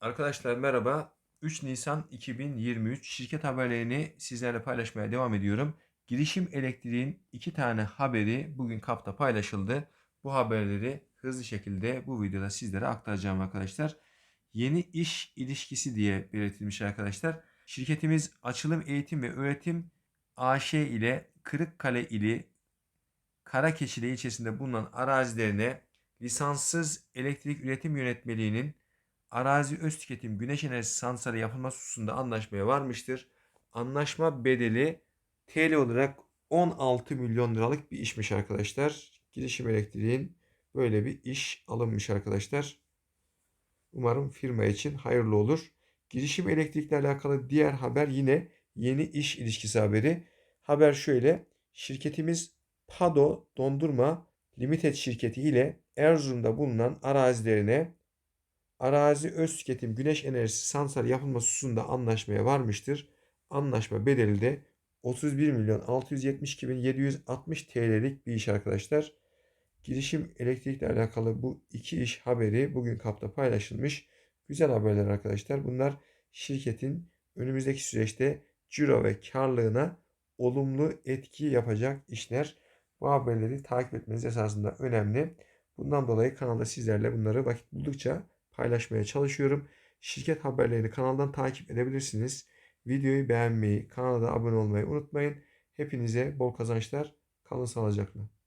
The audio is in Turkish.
Arkadaşlar merhaba. 3 Nisan 2023 şirket haberlerini sizlerle paylaşmaya devam ediyorum. Girişim Elektriğin iki tane haberi bugün kapta paylaşıldı. Bu haberleri hızlı şekilde bu videoda sizlere aktaracağım arkadaşlar. Yeni iş ilişkisi diye belirtilmiş arkadaşlar. Şirketimiz Açılım Eğitim ve Öğretim AŞ ile Kırıkkale ili Karakeşili ilçesinde bulunan arazilerine lisanssız elektrik üretim yönetmeliğinin arazi öz tüketim güneş enerjisi santrali yapılması hususunda anlaşmaya varmıştır. Anlaşma bedeli TL olarak 16 milyon liralık bir işmiş arkadaşlar. Girişim Elektriğin böyle bir iş alınmış arkadaşlar. Umarım firma için hayırlı olur. Girişim Elektrik'le alakalı diğer haber yine yeni iş ilişkisi haberi. Haber şöyle. Şirketimiz Pado Dondurma Limited şirketi ile Erzurum'da bulunan arazilerine arazi öz tüketim güneş enerjisi santrali yapılması hususunda anlaşmaya varmıştır. Anlaşma bedeli de 31 milyon 672 bin 760 TL'lik bir iş arkadaşlar. Girişim elektrikle alakalı bu iki iş haberi bugün kapta paylaşılmış. Güzel haberler arkadaşlar. Bunlar şirketin önümüzdeki süreçte ciro ve karlılığına olumlu etki yapacak işler. Bu haberleri takip etmeniz esasında önemli. Bundan dolayı kanalda sizlerle bunları vakit buldukça paylaşmaya çalışıyorum. Şirket haberlerini kanaldan takip edebilirsiniz. Videoyu beğenmeyi, kanala da abone olmayı unutmayın. Hepinize bol kazançlar. Kalın sağlıcakla.